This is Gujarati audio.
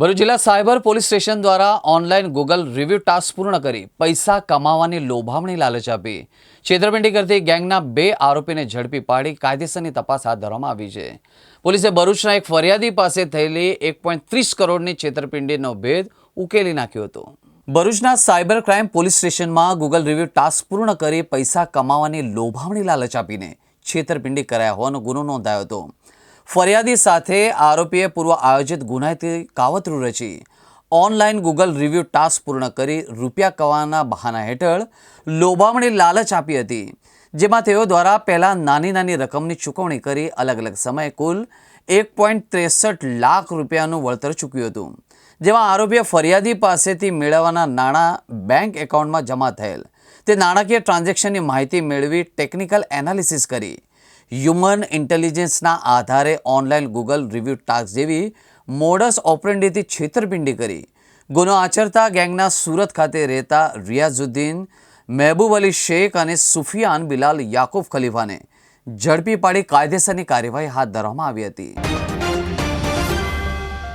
ભરૂચ જિલ્લા સાયબર પોલીસ સ્ટેશન દ્વારા ઓનલાઈન ગૂગલ રિવ્યુ ટાસ્ક પૂર્ણ કરી પૈસા કમાવાની લોભામણી લાલચ આપી. છેતરપિંડી કરતી ગેંગના બે આરોપીને ઝડપી પાડી કાયદેસરની તપાસ હાથ ધરવામાં આવી છે. પોલીસે ભરૂચના એક ફરિયાદી પાસે થયેલી એક પોઈન્ટ ત્રીસ કરોડની છેતરપિંડીનો ભેદ ઉકેલી નાખ્યો હતો. ભરૂચના સાયબર ક્રાઇમ પોલીસ સ્ટેશનમાં ગૂગલ રિવ્યુ ટાસ્ક પૂર્ણ કરી પૈસા કમાવાની લોભામણી લાલચ આપીને છેતરપિંડી કરાયા હોવાનો ગુનો નોંધાયો હતો. ફરિયાદી સાથે આરોપીએ પૂર્વ આયોજિત ગુનાહિતી કાવતરું રચી ઓનલાઈન ગૂગલ રિવ્યૂ ટાસ્ક પૂર્ણ કરી રૂપિયા કમાવાના બહાના હેઠળ લોભામણી લાલચ આપી હતી, જેમાં તેઓ દ્વારા પહેલાં નાની નાની રકમની ચૂકવણી કરી અલગ અલગ સમયે કુલ એક પોઈન્ટ ત્રેસઠ લાખ રૂપિયાનું વળતર ચૂક્યું હતું, જેમાં આરોપીએ ફરિયાદી પાસેથી મેળવવાના નાણાં બેંક એકાઉન્ટમાં જમા થયેલ. તે નાણાકીય ટ્રાન્ઝેક્શનની માહિતી મેળવી ટેકનિકલ એનાલિસિસ કરી હ્યુમન ઇન્ટેલિજન્સના આધારે ઓનલાઈન ગૂગલ રિવ્યૂ ટાસ્ક જેવી મોડસ ઓપરેન્ડીથી છેતરપિંડી કરી. ગુનો આચરતા ગેંગના સુરત ખાતે રહેતા રિયાઝુદ્દીન, મહેબૂબ અલી શેખ અને સુફિયાન બિલાલ યાકુબ ખલીફાને ઝડપી પાડી કાયદેસરની કાર્યવાહી હાથ ધરવામાં આવી હતી.